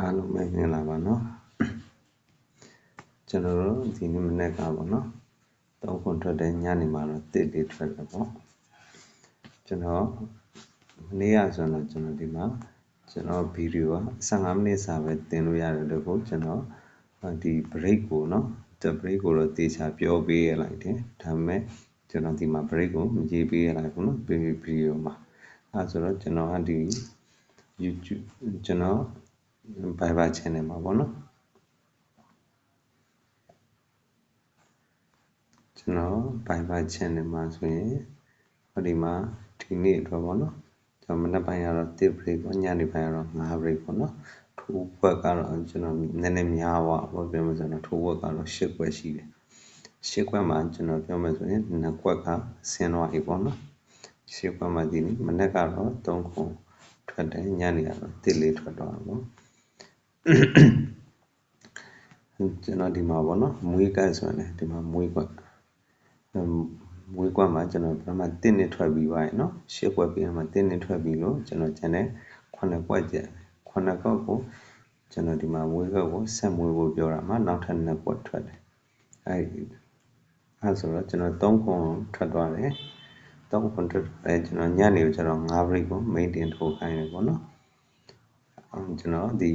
အားလုံးပဲမင်္ဂလာပါနော်ကျွန်တော်တို့ဒီနေ့မနေ့ကပေါ့နော်တောင်းခွန်ထွက်တဲ့ညနေမှာတော့တစ်လေးထွက်တယ်ပေါ့ကျွန်တော်မနေ့ကဆိုတော့ကျွန်တော်ဒီမှာကျွန်တော်ဗီဒီယိုက15မိနစ်စာပဲတင်လို့ရတယ်လို့ကိုကျွန်တော်ဒီ break ကိုနော်ဒီ break ကိုတော့တေချာပြောပေးရလိုက်တယ်ဒါပေမဲ့ကျွန်တော်ဒီမှာ break ကိုမရေးပေးရလိုက်ဘူးနော်ဗီဒီယိုမှာအဲဆိုတော့ကျွန်တော်ကဒီ YouTube ကျွန်တော် Viber channel မှာပေါ့နော်ကျွန်တော် Viber channel မှာဆိုရင်ဟောဒီမှာဒီနေ့အတွက်ပေါ့နော်ကျွန်တော်မနက်ပိုင်းကတော့1 break ပေါ့ညနေပိုင်းကတော့5 break ပေါ့နော်ထိုးဘက်ကတော့ကျွန်တော်နည်းနည်းများပါပေါ့ပြောမှဆိုတော့ထိုးဘက်ကတော့10ခွက်ရှိတယ်10ခွက်မှာကျွန်တော်ပြောမှဆိုရင်2ခွက်ကဆင်းသွားပြီပေါ့နော်10ခွက်မှာဒီနေ့မနက်ကတော့3ခုထွက်တယ်ညနေကတော့1လေးထွက်သွားတာပေါ့ ကျွန်တော်ဒီမှာပေါ့နော်မွေးကတ်ဆိုရင်ဒီမှာမွေးကွက်မွေးကွက်မှာကျွန်တော်ပထမ1နှစ်ထွက်ပြီးပါရနော်ရှစ်ကွက်ပြီးမှ1နှစ်ထွက်ပြီးလို့ကျွန်တော်ကျန်တဲ့9ကွက်ကျန်9ကွက်ကိုကျွန်တော်ဒီမှာမွေးကွက်ကိုဆက်မွေးဖို့ပြောတာမှာနောက်ထပ်2ကွက်ထွက်တယ်အဲဒီအဲဆိုတော့ကျွန်တော်3ခွန်ထွက်သွားတယ်3ခွန်ထွက်အဲကျွန်တော်ညနေကိုကျွန်တော်5 break ကို maintain ထိုးခိုင်းတယ်ပေါ့နော်ကျွန်တော်ဒီ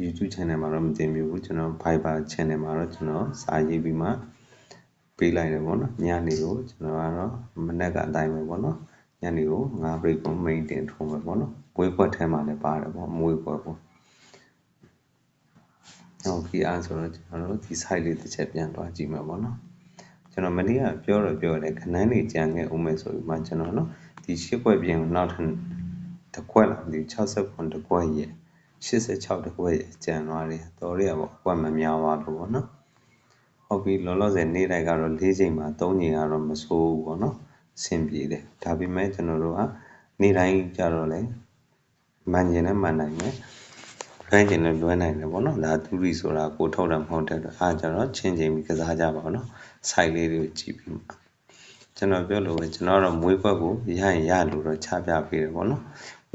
YouTube channel မှာတော့မတင်ပြဘူးကျွန်တော် Viber channel မှာတော့ကျွန်တော်စာရေးပြီးမှပေးလိုက်တယ်ပေါ့နော်ညနေကိုကျွန်တော်ကတော့မနေ့ကအတိုင်းပဲပေါ့နော်ညနေကို9 break ကို main တင်ထုံးပဲပေါ့နော်မွေးခွက်ထဲမှာလည်းပါတယ်ပေါ့မွေးခွက်ပေါ့ဟုတ်ပြီအားဆိုတော့ကျွန်တော်တို့ဒီ site လေးတစ်ချက်ပြန်သွားကြည့်မှာပေါ့နော်ကျွန်တော်မနေ့ကပြောတော့ပြောတယ်ခဏန်းနေကြံခဲ့ဦးမယ်ဆိုပြီးမှကျွန်တော်နော်ဒီရှစ်ခွက်ပြင်ကိုနောက်ထပ်တစ်ခွက်လာဒီ60ခွန်တစ်ခွက်ရဲ့ 86တကွက်ကျန်သွားတယ်တော်ရရပေါ့ကွက်မများသွားလို့ပေါ့နော်ဟုတ်ပြီလောလောဆယ်နေ့တိုင်းကတော့၄ချိန်မှာ၃ချိန်ကတော့မဆိုးဘူးပေါ့နော်အဆင်ပြေတယ်ဒါပေမဲ့ကျွန်တော်တို့ကနေ့တိုင်းကြတော့လေမှန်ကျင်နဲ့မှန်နိုင်မယ်လွှဲကျင်နဲ့လွှဲနိုင်တယ်ပေါ့နော်ဒါသူရီဆိုတာကိုထုတ်တာမဟုတ်တဲ့အတွက်အားကြတော့ချင်းချင်းပြီးကစားကြပါတော့စိုက်လေးတွေကိုကြည့်ပြီးမှကျွန်တော်ပြောလို့ပဲကျွန်တော်တော့မွေးကွက်ကိုရရင်ရလို့တော့ချပြပေးတယ်ပေါ့နော်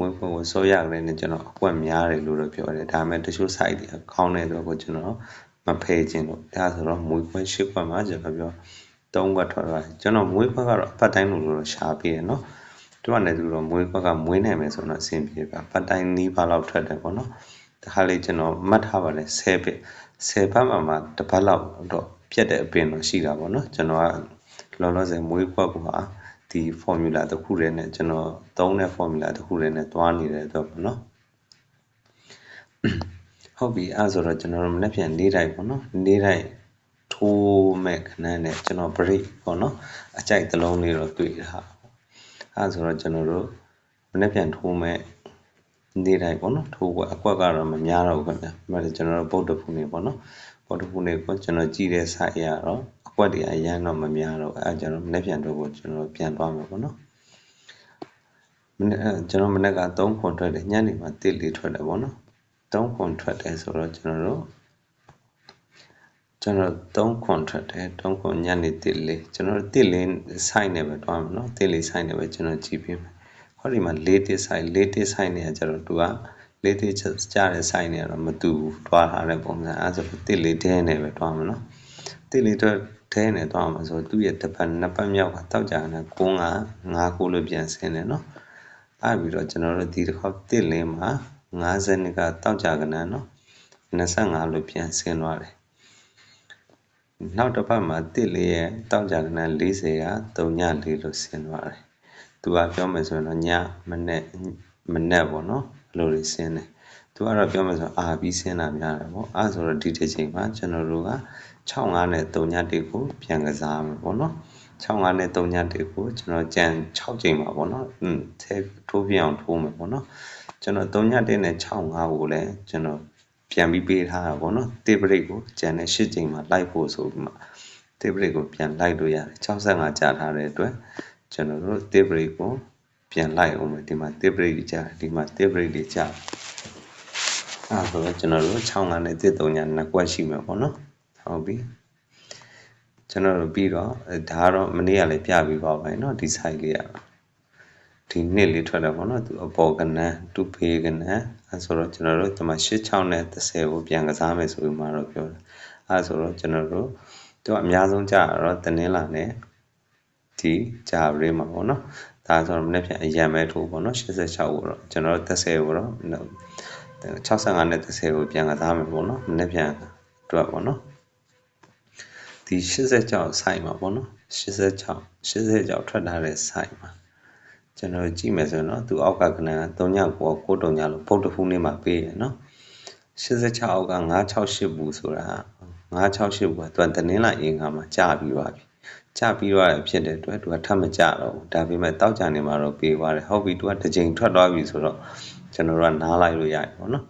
မွေးခွက်ကိုစောရကလေးနဲ့ကျွန်တော်အကွက်များတယ်လို့တော့ပြောတယ်ဒါပေမဲ့တချို့ site တွေကောင်းတဲ့တော့ကိုကျွန်တော်မဖယ်ခြင်းလို့ဒါဆိုတော့မွေးခွက်ရှစ်ခွက်မှာကျွန်တော်ပြောသုံးခွက်ထွက်သွားတယ်ကျွန်တော်မွေးခွက်ကတော့အပတ်တိုင်းလို့တော့ရှားပြည့်ရနော်သူကလည်းသူတော့မွေးခွက်ကမွေးနိုင်မယ်ဆိုတော့အဆင်ပြေပါပတ်တိုင်းနီးပါလောက်ထွက်တယ်ပေါ့နော်ဒါခါလေးကျွန်တော်မှတ်ထားပါတယ်10ပြ10ပတ်မှာမှတစ်ပတ်လောက်တော့ပြတ်တဲ့အပင်တော့ရှိတာပေါ့နော်ကျွန်တော်ကလောလောဆယ်မွေးခွက်က ဒီ formula တစ်ခုတည်းနဲ့ကျွန်တော်သုံးတဲ့ formula တစ်ခုတည်းနဲ့တွားနေတဲ့အတွက်ပေါ့နော်ဟုတ်ပြီအဲဆိုတော့ကျွန်တော်တို့မနေ့ပြန်နေတိုင်းပေါ့နော်နေတိုင်းထိုးမဲ့ခဏနဲ့ကျွန်တော် break ပေါ့နော်အကြိုက်တစ်လုံးလေးတော့တွေ့တာအဲဆိုတော့ကျွန်တော်တို့မနေ့ပြန်ထိုးမဲ့နေတိုင်းပေါ့နော်ထိုးကွက်အကွက်ကတော့မများတော့ဘူးခင်ဗျာဒီမှာကျွန်တော်တို့ဗုဒ္ဓဖူနေပေါ့နော်ဗုဒ္ဓဖူနေကိုကျွန်တော်ကြည့်တဲ့ site ရတော့ ကွက်တွေအရန်တော့မများတော့အဲကျွန်တော်မနေ့ပြန်တော့ကိုကျွန်တော်ပြန်သွားမှာပေါ့နော်မနေ့ကျွန်တော်မနေ့က3ခွန်ထွက်တယ်ညနေမှာ1လေးထွက်တယ်ပေါ့နော်3ခွန်ထွက်တယ်ဆိုတော့ကျွန်တော်တို့ကျွန်တော်3ခွန်ထွက်တယ်3ခွန်ညနေ1လေးကျွန်တော်1လေးဆိုင်နေပဲတွားမှာနော်1လေးဆိုင်နေပဲကျွန်တော်ကြည့်ပြီးမယ်ဟောဒီမှာ4တစ်ဆိုင်4တစ်ဆိုင်နေကြတော့သူက4တစ်ကြားတဲ့ဆိုင်နေတော့မတူဘူးတွားထားတဲ့ပုံစံအဲဆို1လေးတဲနေပဲတွားမှာနော်1လေးတော့ ထဲနဲ့သွားမှာဆိုသူ့ရဲ့တစ်ပတ်နှစ်ပတ်မြောက်ကတောက်ကြတယ်ကုန်းက9ခုလို့ပြန်ဆင်းတယ်နော်အဲ့ပြီးတော့ကျွန်တော်တို့ဒီတစ်ခေါက်တစ်လင်းမှာ50နှစ်ကတောက်ကြကနန်းနော်25လို့ပြန်ဆင်းသွားတယ်နောက်တစ်ပတ်မှာတစ်လေးရဲ့တောက်ကြကနန်း40က3ည4လို့ဆင်းသွားတယ်သူကပြောမယ်ဆိုရင်တော့ညမနေ့မနေ့ပေါ့နော်ဘလို့လေးဆင်းတယ်သူကတော့ပြောမယ်ဆိုအာပြီးဆင်းတာများတယ်ပေါ့အဲဆိုတော့ဒီတစ်ချိန်မှာကျွန်တော်တို့က 65နဲ့3ည1ကိုပြန်ကစားမယ်ပေါ့နော်65နဲ့3ည1ကိုကျွန်တော်ကြံ6ချိန်ပါပေါ့နော်อืมထဲထိုးပြအောင်ထိုးမယ်ပေါ့နော်ကျွန်တော်3ည1နဲ့65ကိုလည်းကျွန်တော်ပြန်ပြီးပေးထားတာပေါ့နော်တေးပရိတ်ကိုကြံတဲ့8ချိန်မှာလိုက်ဖို့ဆိုပြီးမှတေးပရိတ်ကိုပြန်လိုက်လို့ရတယ်65ကြာထားတဲ့အတွက်ကျွန်တော်တို့တေးပရိတ်ကိုပြန်လိုက်အောင်မယ်ဒီမှာတေးပရိတ်ကြာဒီမှာတေးပရိတ်တွေကြာအဲဆိုတော့ကျွန်တော်တို့65နဲ့3ည2ကွက်ရှိမယ်ပေါ့နော် ဟုတ်ပြီကျွန်တော်တို့ပြီးတော့ဒါကတော့မနေ့ကလည်းပြပြီးပါပါเนาะဒီ site လေးอ่ะ ဒီနှစ်လေးထွက်တယ်ပေါ့နော်သူအပေါ်ကနန်းတူဖေးကနန်းအဲဆိုတော့ကျွန်တော်တို့ဒီမှာ86နဲ့30ကိုပြန်ကစားမယ်ဆိုပြီးမှတော့ပြောတယ်အဲဆိုတော့ကျွန်တော်တို့သူကအများဆုံးကြာတော့တနင်္လာနဲ့ဒီကြာရေးမှာပေါ့နော်ဒါဆိုတော့မနေ့ပြန်အရန်ပဲထိုးပေါ့နော်86ကိုတော့ကျွန်တော်တို့30ကိုတော့65နဲ့30ကိုပြန်ကစားမယ်ပေါ့နော်မနေ့ပြန်အတွက်ပေါ့နော် ဒီ86ဆိုင်မှာပေါ့နော်86 86ထွက်ထားတဲ့ဆိုင်မှာကျွန်တော်ကြည့်မယ်ဆိုရင်တော့သူအောက်ကကဏ္ဍ3ညကို9တုံညလို့ဗုဒ္ဓဖူးနေ့မှာပေးရနော်86အောက်က968ဘူးဆိုတာ968ဘူးကသူကတနင်္လာအင်္ဂါမှာကြာပြီးသွားပြီကြာပြီးသွားတယ်ဖြစ်တဲ့အတွက်သူကထပ်မကြတော့ဘူးဒါပေမဲ့တောက်ကြနေမှာတော့ပေးသွားတယ်ဟုတ်ပြီသူကတစ်ချိန်ထွက်သွားပြီဆိုတော့ကျွန်တော်တို့ကနားလိုက်လို့ရတယ်ပေါ့နော်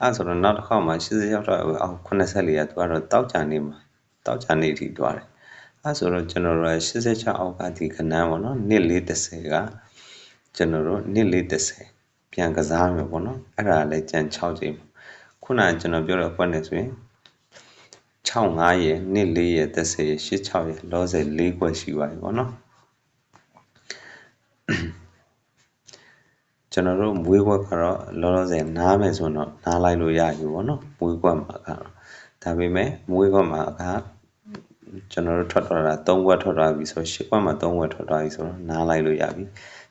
အဲဆိုတော့နောက်တစ်ခေါက်မှာ86တော့အောက်84ကသူကတော့တောက်ကြနေမှာ တောက်ကြနေထိသွားတယ်အဲဆိုတော့ကျွန်တော်တို့86အောက်ကဒီကဏ္ဍပေါ့နော်နှစ်430ကကျွန်တော်တို့နှစ်430ပြန်ကစားမယ်ပေါ့နော်အဲ့ဒါလည်းကြံ6ချိန်ခုနကကျွန်တော်ပြောတဲ့ဘက်နဲ့ဆိုရင်65ရဲ့နှစ်4ရဲ့30ရဲ့86ရဲ့လောဆယ်4ခွက်ရှိပါပြီပေါ့နော်ကျွန်တော်တို့မွေးခွက်ကတော့လောလောဆယ်နားမယ်ဆိုတော့နားလိုက်လို့ရပြီပေါ့နော်မွေးခွက်မှာကတော့ဒါပေမဲ့မွေးခွက်မှာက ကျွန်တော်တို့ထွက်သွားတာ3ခွက်ထွက်သွားပြီဆို10ခွက်မှာ3ခွက်ထွက်သွားပြီဆိုတော့နားလိုက်လို့ရပြီ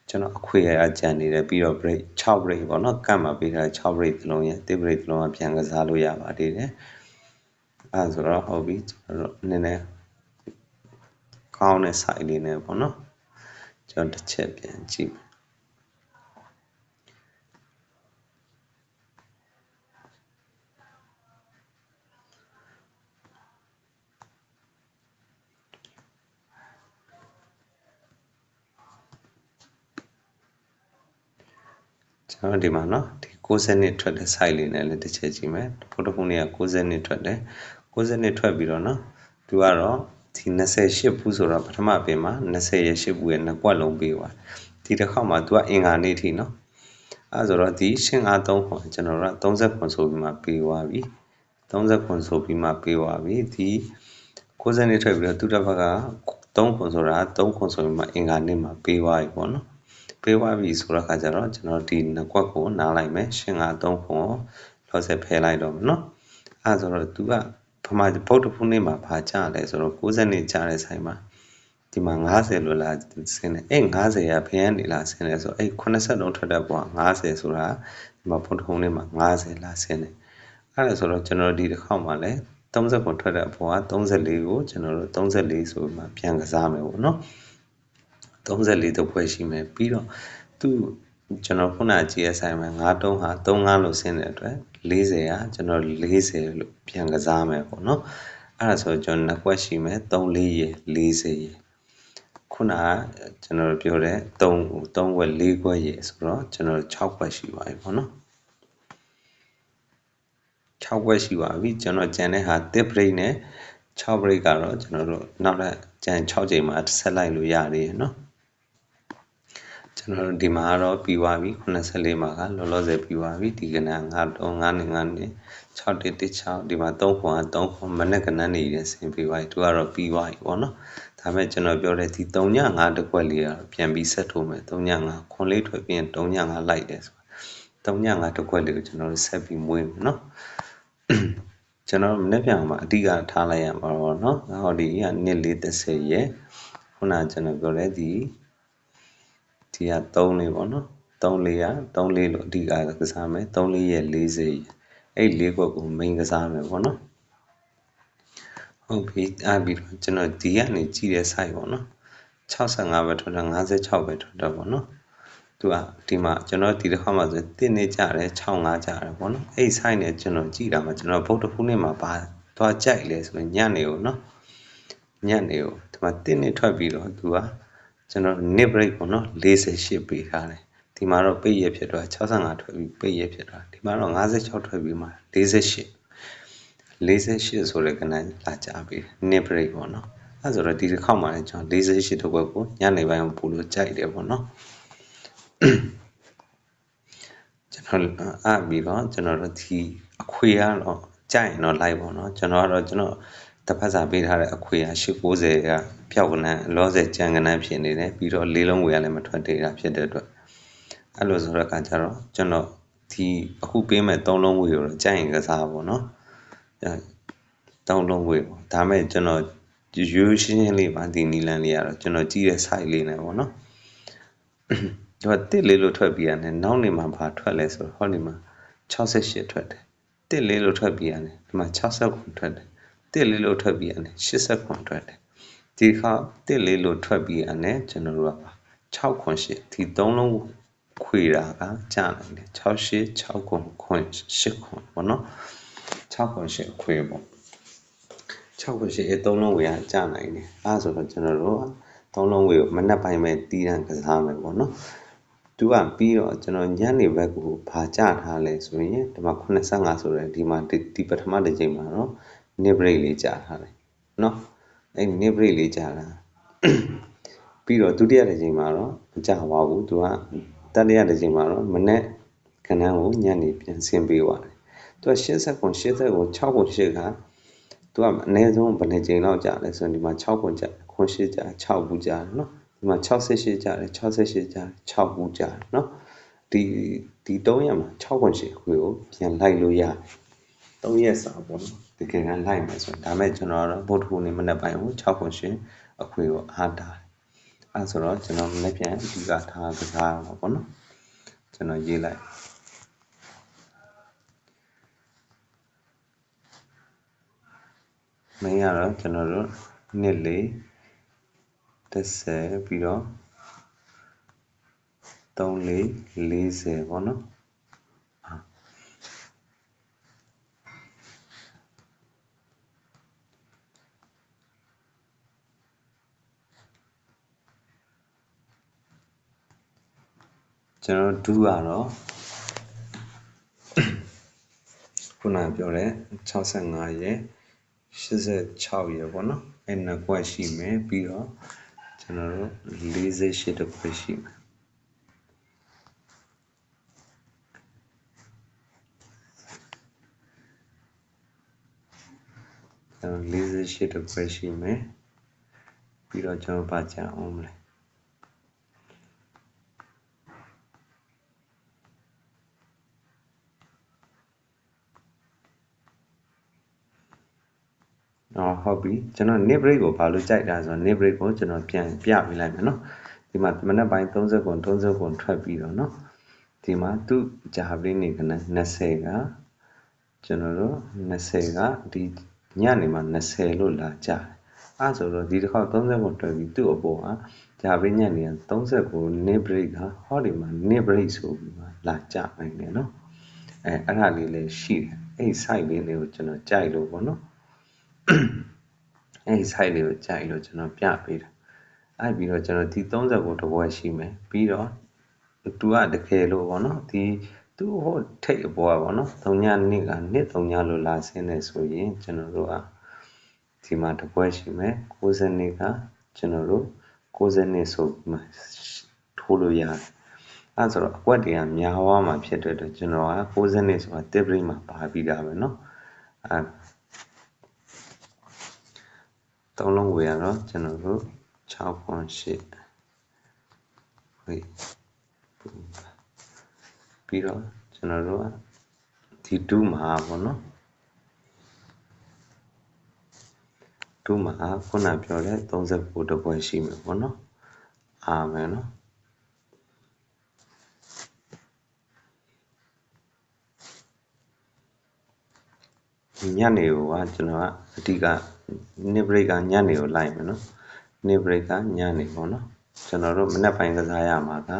ကျွန်တော်အခွေအကြံနေတယ်ပြီးတော့ break 6 break ပေါ့နော်ကတ်မှာပေးထား6 break တလုံးရဲ့1 break တလုံးကပြန်ကစားလို့ရပါသေးတယ်အဲဆိုတော့ဟုတ်ပြီကျွန်တော်နည်းနည်းကောင်းတဲ့ site လေးနဲ့ပေါ့နော်ကျွန်တော်တစ်ချက်ပြန်ကြည့် နော်ဒီမှာနော်ဒီ60နှစ်ထွက်တဲ့ site လေးနဲ့လည်းတစ်ချက်ကြည့်မယ်ဖိုတိုဖုန်းလေးက60နှစ်ထွက်တယ်60နှစ်ထွက်ပြီးတော့နော်သူကတော့ဒီ28ဘူးဆိုတော့ပထမပင်မှာ20ရဲ့8ဘူးရဲ့နှစ်ကွက်လုံးပေးပါဒီတစ်ခေါက်မှာသူကအင်္ဂါနေ့ထိနော်အဲဆိုတော့ဒီရှင်းအား3ခွန်ကျွန်တော်တို့30ခွန်ဆိုပြီးမှပေးသွားပြီ30ခွန်ဆိုပြီးမှပေးသွားပြီဒီ60နှစ်ထွက်ပြီးတော့သူတစ်ဘက်က3ခွန်ဆိုတာ3ခွန်ဆိုပြီးမှအင်္ဂါနေ့မှာပေးသွားပြီပေါ့နော် ပေးသွားပြီဆိုတော့ခါကျတော့ကျွန်တော်ဒီနှစ်ကွက်ကိုနားလိုက်မယ်ရှင်းအား3ခွန်လောဆယ်ဖယ်လိုက်တော့မယ်နော်အဲဆိုတော့သူကပမာဗုဒ္ဓဖူးနေ့မှာဘာကြလဲဆိုတော့60နှစ်ကြတဲ့ဆိုင်မှာဒီမှာ90လို့လားဆင်းတယ်အဲ့90ကဘယ်ကနေလားဆင်းလဲဆိုအဲ့80လုံးထွက်တဲ့ပုံက90ဆိုတာဒီမှာဖုန်းထုံးလေးမှာ90လားဆင်းတယ်အဲ့ဒါဆိုတော့ကျွန်တော်ဒီတစ်ခေါက်မှာလည်း30ပုံထွက်တဲ့ပုံက34ကိုကျွန်တော်တို့34ဆိုပြီးမှပြန်ကစားမယ်ပေါ့နော် 34တော့ဖွဲ့ရှိမယ်ပြီးတော့သူကျွန်တော်ခုနကြည့်ရဆိုင်မှာ9တုံးဟာ35လို့ဆင်းတဲ့အတွက်40ကကျွန်တော်40လို့ပြန်ကစားမယ်ပေါ့နော်အဲ့ဒါဆိုကျွန်တော်နှစ်ကွက်ရှိမယ်34ရေ40ရေခုနကကျွန်တော်ပြောတဲ့3 3ခွက်4ခွက်ရေဆိုတော့ကျွန်တော်6ခွက်ရှိပါပြီပေါ့နော်6ခွက်ရှိပါပြီကျွန်တော်ကြံတဲ့ဟာတစ်ဘရိတ်နဲ့6ဘရိတ်ကတော့ကျွန်တော်တို့နောက်ထပ်ကြံ6ချိန်မှာဆက်လိုက်လို့ရတယ်เนาะ ကျွန်တော်တို့ဒီမှာတော့ပြီးသွားပြီ84မှာကလောလောဆယ်ပြီးသွားပြီဒီကနန်း9 3 9နဲ့9နဲ့6တစ်တစ်6ဒီမှာ3ခွန်က3ခွန်မနေ့ကနန်းနေရဆင်းပြီးသွားပြီသူကတော့ပြီးသွားပြီပေါ့နော်ဒါပေမဲ့ကျွန်တော်ပြောတဲ့ဒီ3ည5တစ်ခွက်လေးကပြန်ပြီးဆက်ထိုးမယ်3ည5ခွန်လေးထွက်ပြီးရင်3ည5လိုက်တယ်ဆို3ည5တစ်ခွက်လေးကိုကျွန်တော်တို့ဆက်ပြီးမွေးမယ်နော်ကျွန်တော်မနေ့ပြန်မှာအဓိကထားလိုက်ရမှာပေါ့နော်ဟောဒီကနှစ်လေး30ရဲ့ခုနကျွန်တော်ပြောတဲ့ဒီ ဒီက3လေးပေါ့နော်3လေးက3လေးလို့အဓိကကစားမယ်3လေးရဲ့40အဲ့၄ခွက်ကို main ကစားမယ်ပေါ့နော်ဟုတ်ပြီအဲ့ပြီးတော့ကျွန်တော်ဒီကနေကြည့်တဲ့ site ပေါ့နော်65ပဲထွက်တာ56ပဲထွက်တာပေါ့နော်သူကဒီမှာကျွန်တော်ဒီတစ်ခါမှဆိုတင်းနေကြတယ်65ကြတယ်ပေါ့နော်အဲ့ site နဲ့ကျွန်တော်ကြည့်တာမှကျွန်တော်ဗုဒ္ဓဖူးနေ့မှာဘာသွားကြိုက်လဲဆိုရင်ညနေကိုနော်ညနေကိုဒီမှာတင်းနေထွက်ပြီးတော့သူက ကျွန်တော် nip break ပေါ့နော်48ပေးထားတယ်ဒီမှာတော့ပိတ်ရဖြစ်တော့65ထွက်ပြီးပိတ်ရဖြစ်တာဒီမှာတော့56ထွက်ပြီးမှ48 48ဆိုတဲ့ကဏ္ဍလာကြပြီ nip break ပေါ့နော်အဲဆိုတော့ဒီတစ်ခေါက်မှာလည်းကျွန်တော်48တစ်ခွက်ကိုညနေပိုင်းပို့လို့ကြိုက်တယ်ပေါ့နော်ကျွန်တော်အပြီးတော့ကျွန်တော်တို့ဒီအခွေကတော့ကြိုက်ရင်တော့လိုက်ပေါ့နော်ကျွန်တော်ကတော့ကျွန်တော် တပတ်စာပေးထားတဲ့အခွေက890ကပျောက်ကနန်းလောဆယ်ကြံကနန်းဖြစ်နေတယ်ပြီးတော့လေးလုံးဝေရလည်းမထွက်သေးတာဖြစ်တဲ့အတွက်အဲ့လိုဆိုတော့အခါကျတော့ကျွန်တော်ဒီအခုပေးမဲ့သုံးလုံးဝေကိုတော့ကြိုက်ရင်ကစားပါတော့အဲသုံးလုံးဝေပေါ့ဒါမဲ့ကျွန်တော်ရိုးရှင်းရှင်းလေးပါဒီနီလန်လေးကတော့ကျွန်တော်ကြည့်တဲ့ site လေးနဲ့ပေါ့နော်ဒီမှာတစ်လေးလို့ထွက်ပြီးရတယ်နောက်နေမှာဘာထွက်လဲဆိုတော့ဟောဒီမှာ68ထွက်တယ်တစ်လေးလို့ထွက်ပြီးရတယ်ဒီမှာ60ထွက်တယ် တစ်လေးလို့ထွက်ပြီးရတယ်80ထွက်တယ်ဒီခါတစ်လေးလို့ထွက်ပြီးရတယ်ကျွန်တော်တို့က6ခွန်8ဒီသုံးလုံးခွေတာကကြာနိုင်တယ်68 6ခွန်ခွန်8ခွန်ပေါ့နော်6ခွန်8ခွေပေါ့6ခွန်8အဲသုံးလုံးဝေကကြာနိုင်တယ်အဲဆိုတော့ကျွန်တော်တို့သုံးလုံးဝေကိုမနက်ပိုင်းပဲတီးတန်းကစားမယ်ပေါ့နော်သူကပြီးတော့ကျွန်တော်ညနေဘက်ကိုဘာကြထားလဲဆိုရင်ဒီမှာ85ဆိုရဲဒီမှာဒီပထမတစ်ချိန်မှာတော့ nip brake လေးကြာထားတယ်နော်အဲ့ nip brake လေးကြာလာပြီးတော့ဒုတိယတစ်ချိန်မှာတော့မကြာပါဘူးသူကတတိယတစ်ချိန်မှာတော့မနေ့ခဏကိုညနေပြန်ဆင်းပေးပါတယ်သူက80ခွန်80ကို6ခွန်8ကသူကအနည်းဆုံးဘယ်နှချိန်လောက်ကြာလဲဆိုရင်ဒီမှာ6ခွန်ကြာခွန်8ကြာ6ဘူးကြာနော်ဒီမှာ68ကြာတယ်68ကြာ6ဘူးကြာနော်ဒီဒီ3ရက်မှာ6ခွန်8ခွေကိုပြန်လိုက်လို့ရတယ်3ရက်စာပေါ့နော် ကယ်ကလိုက်မယ်ဆိုရင်ဒါမဲ့ကျွန်တော်တော့ဗုဒ္ဓဟူးနေ့မနေ့ပိုင်းကို6ခွန်8အခွေကိုအားတာအဲဆိုတော့ကျွန်တော်လည်းပြန်အဓိကထားကစားမှာပေါ့နော်ကျွန်တော်ရေးလိုက်မင်းရတော့ကျွန်တော်တို့နှစ်လေး30ပြီးတော့3လေး40ပေါ့နော် ကျွန်တော်ဒူးကတော့ခုနပြောတဲ့65ရဲ့86ရဲ့ပေါ့နော်အဲ့နှစ်ခွက်ရှိမယ်ပြီးတော့ကျွန်တော်တို့48တစ်ခွက်ရှိမယ်ကျွန်တော်48တစ်ခွက်ရှိမယ်ပြီးတော့ကျွန်တော်ဗာကြအောင်မလဲအော်ဟုတ် ပြီကျွန်တော် nip break ကိုဘာလို့ကြိုက်တာဆိုတော့ nip break ကိုကျွန်တော်ပြန်ပြပေးလိုက်မယ်နော်ဒီမှာမနက်ပိုင်း30ခွန်30ခွန်ထွက်ပြီးတော့နော်ဒီမှာသူ့ဂျာဘလေးနေကန20ကကျွန်တော်တို့20ကဒီညနေမှာ20လို့လာကြတယ်အဲဆိုတော့ဒီတစ်ခေါက်30ခွန်ထွက်ပြီးသူ့အပေါ်ကဂျာဘလေးညနေက30ကို nip break ကဟောဒီမှာ nip break ဆိုပြီးမှလာကြနိုင်တယ်နော်အဲအဲ့ဒါလေးလည်းရှိတယ်အဲ့ site လေးလေးကိုကျွန်တော်ကြိုက်လို့ပေါ့နော် အဲ့ဒီ site လေးကိုကြိုက်လို့ကျွန်တော်ပြပေးတာအဲ့ပြီးတော့ကျွန်တော်ဒီ30ကိုတစ်ပွဲရှိမယ်ပြီးတော့သူကတကယ်လို့ပေါ့နော်ဒီသူဟိုထိတ်အပေါ်ပါနော်။သုံးညနှစ်ကနှစ်သုံးညလို့လာဆင်းနေဆိုရင်ကျွန်တော်တို့ကဒီမှာတစ်ပွဲရှိမယ်။60နှစ်ကကျွန်တော်တို့60နှစ်ဆိုမှထိုးလို့ရတယ်။အဲဆိုတော့အကွက်တွေကများသွားမှဖြစ်တဲ့အတွက်ကျွန်တော်က60နှစ်ဆိုတာတစ်ပရိမှာပါပြီးတာပဲနော်။အဲ သုံးလုံးဝေရတော့ကျွန်တော်တို့6.8ဝေးပြီးတော့ကျွန်တော်တို့ကဒီ2မှာပေါ့နော်2မှာခုနပြောတဲ့39တပွဲရှိမယ်ပေါ့နော်အာမယ်နော် ညနေကိုကကျွန်တော်ကအဓိက nip break ကညနေကိုလိုက်မယ်နော် nip break ကညနေပေါ့နော်ကျွန်တော်တို့မနက်ပိုင်းကစားရမှာက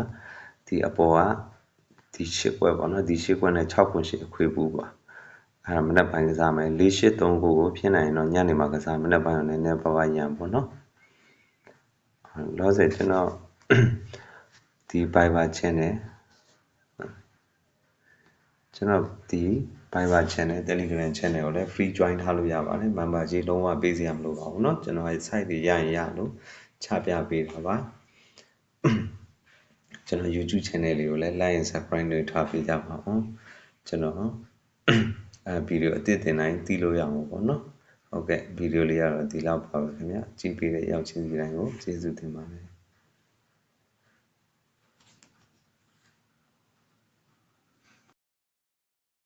ဒီအပေါ်ကဒီရှစ်ခွဲပေါ့နော်ဒီရှစ်ခွဲနဲ့6ခွန်းရှစ်အခွေပူပါအဲ့ဒါမနက်ပိုင်းကစားမယ်၄၈3ကိုကိုဖြစ်နိုင်ရင်တော့ညနေမှာကစားမနက်ပိုင်းကိုနည်းနည်းပါးပါးရံပေါ့နော်လောဆယ်ကျွန်တော်ဒီ Viber channel ကျွန်တော်ဒီ Viber channel Telegram channel ကိုလည်း free join ထားလို့ရပါတယ် member ကြီးလုံးဝပေးစရာမလိုပါဘူးเนาะကျွန်တော်ရဲ့ site တွေရရင်ရလို့ချပြပေးတာပါကျွန်တော် YouTube channel လေးကိုလည်း like and subscribe တွေထားပေးကြပါအောင်ကျွန်တော်အဲဗီဒီယိုအသစ်တင်တိုင်းသိလို့ရအောင်ပေါ့နော်ဟုတ်ကဲ့ဗီဒီယိုလေးကတော့ဒီလောက်ပါပဲခင်ဗျာကြည့်ပေးတဲ့ရောက်ချင်းစီတိုင်းကိုကျေးဇူးတင်ပါတယ်